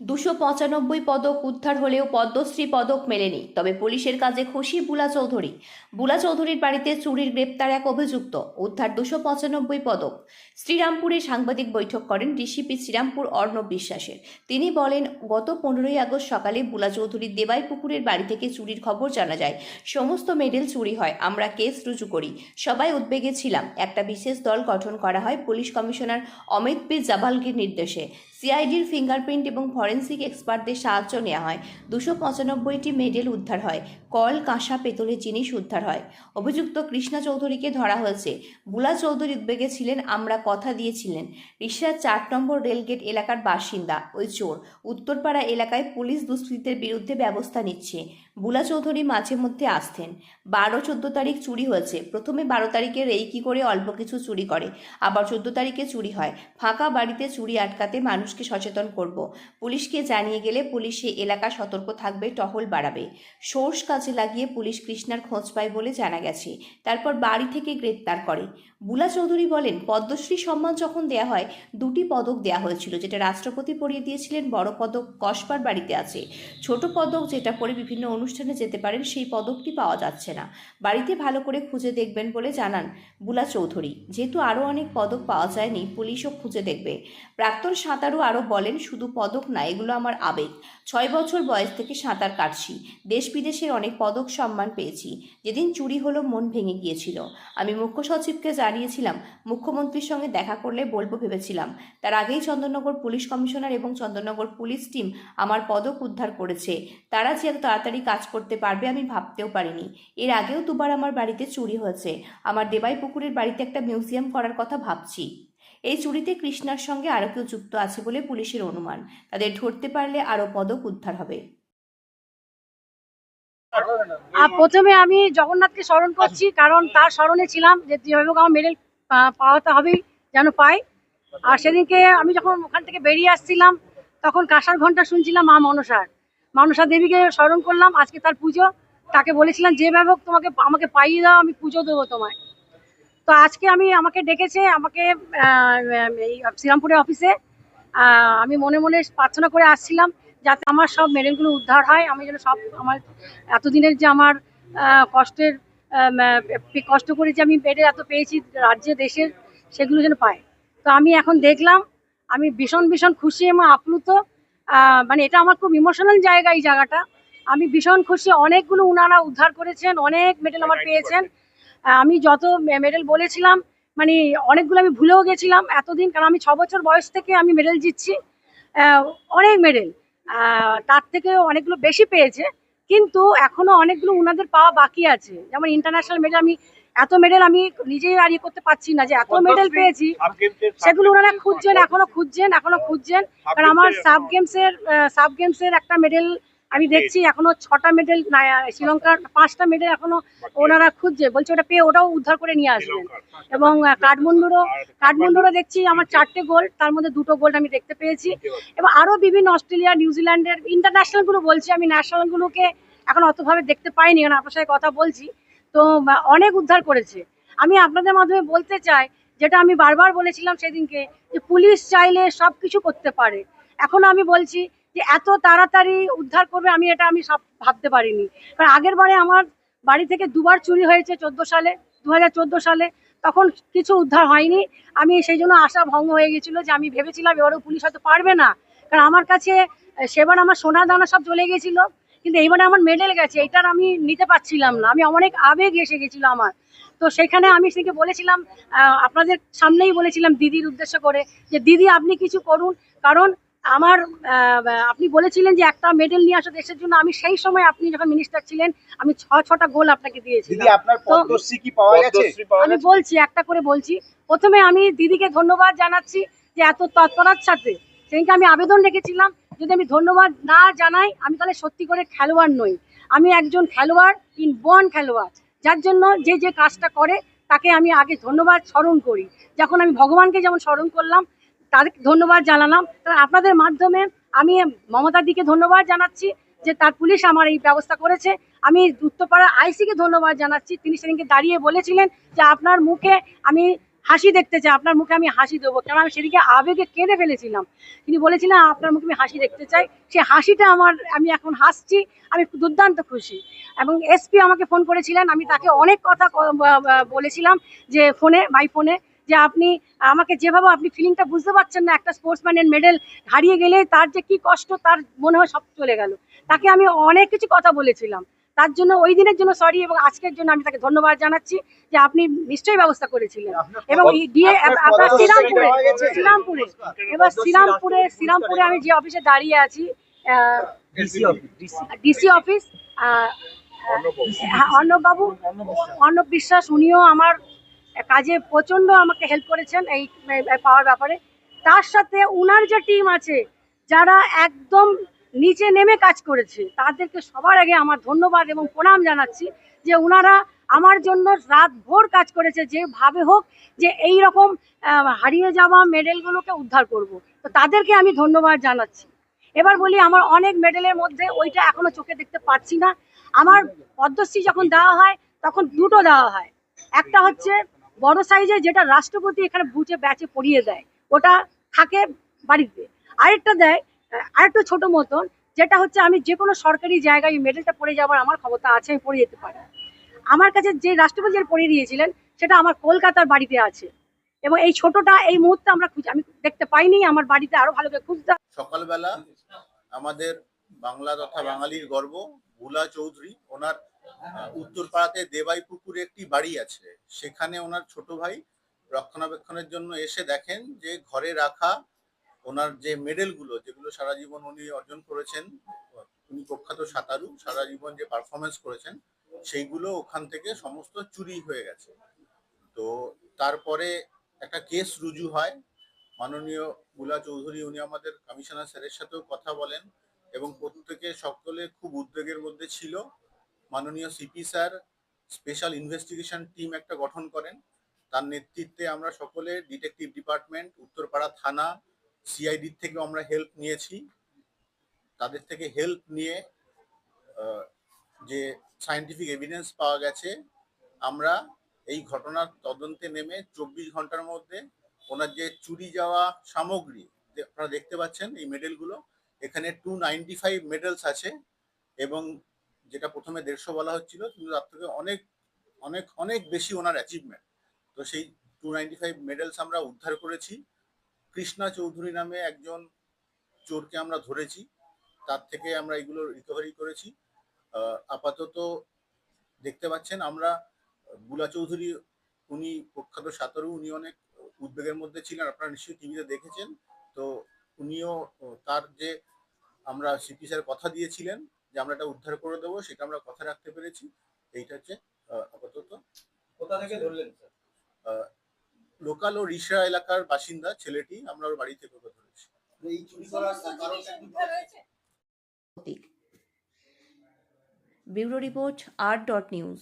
দুশো পঁচানব্বই পদক উদ্ধার হলেও পদ্মশ্রী পদক মেলেনি। তবে পুলিশের কাজে খুশি বুলা চৌধুরী। বুলা চৌধুরীর বাড়িতে চুরির গ্রেপ্তার এক অভিযুক্ত। উদ্ধার দুশো পঁচানব্বই পদক। শ্রীরামপুরে সাংবাদিক বৈঠক করেন ডিসিপি শ্রীরামপুর অর্ণব বিশ্বাসের। তিনি বলেন, গত পনেরোই আগস্ট সকালে বুলা চৌধুরীর দেবাই পুকুরের বাড়ি থেকে চুরির খবর জানা যায়। সমস্ত মেডেল চুরি হয়, আমরা কেস রুজু করি। সবাই উদ্বেগে ছিলাম। একটা বিশেষ দল গঠন করা হয় police commissioner Amit P Jabalgir নির্দেশে। সিআইডির ফিঙ্গারপ্রিন্ট এবং ফরেন্সিক এক্সপার্টদের সাহায্য নেওয়া হয়। দুশো পঁচানব্বইটি মেডেল উদ্ধার হয়। কল, কাঁসা, পেতলের জিনিস উদ্ধার হয়। অভিযুক্ত কৃষ্ণা চৌধুরীকে ধরা হয়েছে। বুলা চৌধুরী উদ্বেগে ছিলেন, আমরা কথা দিয়েছিলেন। রিশার চার নম্বর রেলগেট এলাকার বাসিন্দা, ওই চোর। উত্তরপাড়া এলাকায় পুলিশ দুষ্কৃতের বিরুদ্ধে ব্যবস্থা নিচ্ছে। বুলা চৌধুরী মাঝে মধ্যে আসতেন। বারো চোদ্দ তারিখ চুরি হয়েছে। প্রথমে বারো তারিখে রেইকি করে অল্প কিছু চুরি করে। আবার চোদ্দ তারিখে চুরি হয়। ফাঁকা বাড়িতে চুরি আটকাতে মানুষকে সচেতন করব। পুলিশকে জানিয়ে গেলে পুলিশ এলাকা সতর্ক থাকবে, টহল বাড়াবে। সোর্স কাজে লাগিয়ে পুলিশ কৃষ্ণার খোঁজ পায় বলে জানা গেছে। তারপর বাড়ি থেকে গ্রেপ্তার করে। বুলা চৌধুরী বলেন, পদ্মশ্রী সম্মান যখন দেয়া হয়, দুটি পদক দেয়া হয়েছিল, যেটা রাষ্ট্রপতি পরিয়ে দিয়েছিলেন বড় পদক কসবার বাড়িতে আছে। ছোট পদক যেটা পরে বিভিন্ন অনুষ্ঠানে যেতে পারেন, সেই পদকটি পাওয়া যাচ্ছে না। বাড়িতে ভালো করে খুঁজে দেখবেন বলে জানান বুলা চৌধুরী। যেহেতু আরও অনেক পদক পাওয়া যায়নি, পুলিশও খুঁজে দেখবে। প্রাক্তন সাঁতারু আরও বলেন, শুধু পদক না এগুলো আমার আবেগ। ছয় বছর বয়স থেকে সাঁতার কাটছি। দেশ বিদেশের অনেক পদক সম্মান পেয়েছি। যেদিন চুরি হলো, মন ভেঙে গিয়েছিল। আমি মুখ্য সচিবকে জানিয়েছিলাম, মুখ্যমন্ত্রীর সঙ্গে দেখা করলে বলব ভেবেছিলাম। তার আগেই চন্দননগর পুলিশ কমিশনার এবং চন্দননগর পুলিশ টিম আমার পদক উদ্ধার করেছে। তারা যে এত তাড়াতাড়ি কাজ করতে পারবে আমি ভাবতেও পারিনি। এর আগেও দুবার আমার বাড়িতে চুরি হয়েছে। আমার দেবাই পুকুরের বাড়িতে একটা মিউজিয়াম করার কথা ভাবছি। এই চুরিতে কৃষ্ণার সঙ্গে আরও কেউ যুক্ত আছে বলে পুলিশের অনুমান। তাদের ধরতে পারলে আরও পদক উদ্ধার হবে। প্রথমে আমি জগন্নাথকে স্মরণ করছি, কারণ তার স্মরণে ছিলাম যে হোক আমার মেডেল পাওয়াতে হবেই যেন পাই। আর সেদিনকে আমি যখন ওখান থেকে বেরিয়ে আসছিলাম, তখন কাঁসার ঘণ্টা শুনছিলাম মা মনসার। মনসা দেবীকে স্মরণ করলাম, আজকে তার পুজো। তাকে বলেছিলাম, যেভাবে হোক তোমাকে, আমাকে পাইয়ে দাও, আমি পুজো দেবো তোমায়। তো আজকে আমি আমাকে ডেকেছে আমাকে এই শ্রীরামপুরের অফিসে আমি মনে মনে প্রার্থনা করে আসছিলাম যাতে আমার সব মেডেলগুলো উদ্ধার হয়। আমি যেন সব আমার এতদিনের যে আমার কষ্টের কষ্ট করে যে আমি মেডেল এত পেয়েছি রাজ্যে দেশের সেগুলো যেন পায়। তো আমি এখন দেখলাম আমি ভীষণ ভীষণ খুশি এবং আপ্লুত। মানে এটা আমার খুব ইমোশনাল জায়গা এই জায়গাটা। আমি ভীষণ খুশি। অনেকগুলো উনারা উদ্ধার করেছেন অনেক মেডেল আমার পেয়েছেন। আমি যত মেডেল বলেছিলাম মানে অনেকগুলো আমি ভুলেও গেছিলাম এতদিন কারণ আমি ছ বছর বয়স থেকে আমি মেডেল জিতছি। অনেক মেডেল তার থেকে অনেকগুলো বেশি পেয়েছে কিন্তু এখনও অনেকগুলো ওনাদের পাওয়া বাকি আছে। যেমন ইন্টারন্যাশনাল মেডেল আমি এত মেডেল আমি নিজেই আর ইয়ে করতে পারছি না যে এত মেডেল পেয়েছি। সেগুলো ওনারা খুঁজছেন এখনও খুঁজছেন এখনও খুঁজছেন। কারণ আমার সাব গেমসের সাব গেমসের একটা মেডেল আমি দেখছি এখনও ছটা মেডেল শ্রীলঙ্কার পাঁচটা মেডেল এখনও ওনারা খুঁজছে। বলছে ওটা পেয়ে ওটাও উদ্ধার করে নিয়ে আসবেন। এবং কাঠমান্ডুরও কাঠমান্ডুরও দেখছি আমার চারটে গোল্ড তার মধ্যে দুটো গোল্ড আমি দেখতে পেয়েছি। এবং আরও বিভিন্ন অস্ট্রেলিয়া নিউজিল্যান্ডের ইন্টারন্যাশনালগুলো বলছি। আমি ন্যাশনালগুলোকে এখন অতভাবে দেখতে পাইনি কারণ আপনার সাথে কথা বলছি। তো অনেক উদ্ধার করেছে। আমি আপনাদের মাধ্যমে বলতে চাই যেটা আমি বারবার বলেছিলাম সেদিনকে যে পুলিশ চাইলে সব কিছু করতে পারে। এখন আমি বলছি যে এত তাড়াতাড়ি উদ্ধার করবে, আমি এটা আমি সব ভাবতে পারিনি। কারণ আগের বারে আমার বাড়ি থেকে দুবার চুরি হয়েছে চোদ্দ সালে দু হাজার চোদ্দ সালে। তখন কিছু উদ্ধার হয়নি। আমি সেই জন্য আশা ভঙ্গ হয়ে গেছিল যে আমি ভেবেছিলাম এবারও পুলিশ হয়তো পারবে না। কারণ আমার কাছে, সেবার আমার সোনা দানা সব চলে গেছিল। কিন্তু এইবারে আমার মেডেল গেছে এটার আমি নিতে পারছিলাম না। আমি অনেক আবেগ এসে গেছিল আমার। তো সেখানে আমি সেকে বলেছিলাম আপনাদের সামনেই বলেছিলাম দিদির উদ্দেশ্য করে যে, দিদি, আপনি কিছু করুন। কারণ আমার আপনি বলেছিলেন যে একটা মেডেল নিয়ে আসো দেশের জন্য আমি সেই সময় আপনি যখন মিনিস্টার ছিলেন আমি ছ ছটা গোল আপনাকে দিয়েছি দিদি আপনার পদ্মশ্রী কি পাওয়া গেছে? আমি বলছি একটা করে বলছি। প্রথমে আমি দিদিকে ধন্যবাদ জানাচ্ছি যে এত তৎপরার সাথে সেদিনকে আমি আবেদন রেখেছিলাম। যদি আমি ধন্যবাদ না জানাই আমি তাহলে সত্যি করে খেলোয়াড় নই। আমি একজন খেলোয়াড় ইন বন খেলোয়াড়। যার জন্য যে যে কাজটা করে তাকে আমি আগে ধন্যবাদ স্মরণ করি। যখন আমি ভগবানকে যেমন স্মরণ করলাম তাদের ধন্যবাদ জানালাম। আপনাদের মাধ্যমে আমি মমতার দিকে ধন্যবাদ জানাচ্ছি যে তার পুলিশ আমার এই ব্যবস্থা করেছে। আমি উত্তরপাড়া আইসিকে ধন্যবাদ জানাচ্ছি। তিনি সেদিনকে দাঁড়িয়ে বলেছিলেন যে আপনার মুখে আমি হাসি দেখতে চাই, আপনার মুখে আমি হাসি দেবো। কারণ আমি সেদিকে আবেগে কেঁদে ফেলেছিলাম। তিনি বলেছিলেন, আপনার মুখে আমি হাসি দেখতে চাই। সে হাসিটা আমার, আমি এখন হাসছি, আমি দুর্দান্ত খুশি। এবং এসপি আমাকে ফোন করেছিলেন, আমি তাকে অনেক কথা বলেছিলাম যে ফোনে, বাই ফোনে যে আপনি আমাকে যেভাবে আপনি ফিলিংটা বুঝতে পারছেন না একটা স্পোর্টসম্যানের মেডেল হারিয়ে গেলে তার যে কি কষ্ট তার মনে হয় সব চলে গেল। তাকে আমি অনেক কিছু কথা বলেছিলাম। তার জন্য ওই দিনের জন্য সরি এবং আজকের জন্য আমি তাকে ধন্যবাদ জানাচ্ছি যে আপনি নিশ্চয়ই ব্যবস্থা করেছিলেন। এবং দিয়ে আপনার শ্রীরামপুরে শ্রীরামপুরে এবার শ্রীরামপুরে শ্রীরামপুরে আমি যে অফিসে দাঁড়িয়ে আছি ডিসি অফিস হ্যাঁ, অর্ণববাবু অর্ণব বিশ্বাস উনিও আমার কাজে প্রচণ্ড আমাকে হেল্প করেছেন এই পাওয়ার ব্যাপারে। তার সাথে উনার যে টিম আছে, যারা একদম নিচে নেমে কাজ করেছে, তাদেরকে সবার আগে আমার ধন্যবাদ এবং প্রণাম জানাচ্ছি যে উনারা আমার জন্য রাত ভোর কাজ করেছে যেভাবে হোক যে এই রকম হারিয়ে যাওয়া মেডেলগুলোকে উদ্ধার করব। তো তাদেরকে আমি ধন্যবাদ জানাচ্ছি। এবার বলি, আমার অনেক মেডেলের মধ্যে ওইটা এখনও চোখে দেখতে পাচ্ছি না। আমার পদ্মশ্রী যখন দেওয়া হয়, তখন দুটো দেওয়া হয়। একটা হচ্ছে বড় সাইজের যেটা রাষ্ট্রপতি এখানে বুঝে ব্যাচে পড়িয়ে দেয়, ওটা থাকে বাড়িতে। আরেকটা দেয়, আরেকটু ছোট মতন, যেটা হচ্ছে আমি যে কোনো সরকারি জায়গায় মেডেলটা পড়ে যাওয়ার আমার ক্ষমতা আছে, আমি পড়ে যেতে পারি। আমার কাছে যে রাষ্ট্রপতি পড়িয়ে দিয়েছিলেন, সেটা আমার কলকাতার বাড়িতে আছে। এবং এই ছোটটা এই মুহূর্তে আমরা আমি দেখতে পাইনি, আমার বাড়িতে আরও ভালো করে খুঁজতে সকালবেলা আমাদের বাংলা তথা বাঙালির গর্ব। ভুলা চৌধুরী, ওনার উত্তরপাড়াতে দেবাই পুকুরে একটি বাড়ি আছে। সেখানে ওনার ছোট ভাই রক্ষণাবেক্ষণের জন্য এসে দেখেন যে ঘরে রাখা ওনার যে মেডেলগুলো, যেগুলো সারা জীবন উনি অর্জন করেছেন, উনি প্রখ্যাত সাঁতারু, সারা জীবন যে পারফরমেন্স করেছেন, সেইগুলো ওখান থেকে সমস্ত চুরি হয়ে গেছে। তো তারপরে একটা কেস রুজু হয়। মাননীয় বুলা চৌধুরী, উনি আমাদের কমিশনার স্যারের সাথেও কথা বলেন। এবং প্রত্যেকে সকলে খুব উদ্বেগের মধ্যে ছিল। মাননীয় CP sir special investigation team একটা গঠন করেন। তার নেতৃত্বে আমরা সকলে ডিটেকটিভ ডিপার্টমেন্ট উত্তরপাড়া থানা সিআইডির থেকেও আমরা হেল্প নিয়েছি। তাদের থেকে হেল্প নিয়ে যে সায়েন্টিফিক এভিডেন্স পাওয়া গেছে, আমরা এই ঘটনার তদন্তে নেমে চব্বিশ ঘণ্টার মধ্যে ওনার যে চুরি যাওয়া সামগ্রী আপনারা দেখতে পাচ্ছেন এই মেডেলগুলো এখানে টু নাইনটি ফাইভ মেডেলস আছে এবং যেটা প্রথমে দেড়শো বলা হচ্ছিল, কিন্তু তার থেকে অনেক অনেক অনেক বেশি ওনার অ্যাচিভমেন্ট তো সেই টু নাইনটি ফাইভ মেডেলস আমরা উদ্ধার করেছি। কৃষ্ণা চৌধুরী নামে একজন চোরকে আমরা ধরেছি। তার থেকে আমরা এগুলো রিকভারি করেছি। আপাতত দেখতে পাচ্ছেন আমরা, বুলা চৌধুরী, উনি প্রখ্যাত সাঁতারু, উনি অনেক উদ্বেগের মধ্যে ছিলেন। আপনারা নিশ্চয়ই টিভিতে দেখেছেন। তো উনিও, তার যে আমরা সিপি স্যার কথা দিয়েছিলেন যে আমরা এটা উদ্ধার করে দেবো সেটা আমরা কথা রাখতে পেরেছি। এইটা হচ্ছে আহ, আপাতত। কোথা থেকে ধরলেন লোকাল ও রিসরা এলাকার বাসিন্দা ছেলেটি আমরা ওর বাড়ি থেকে ধরেছি। এই চুরি করার কারণটা bureau report R dot news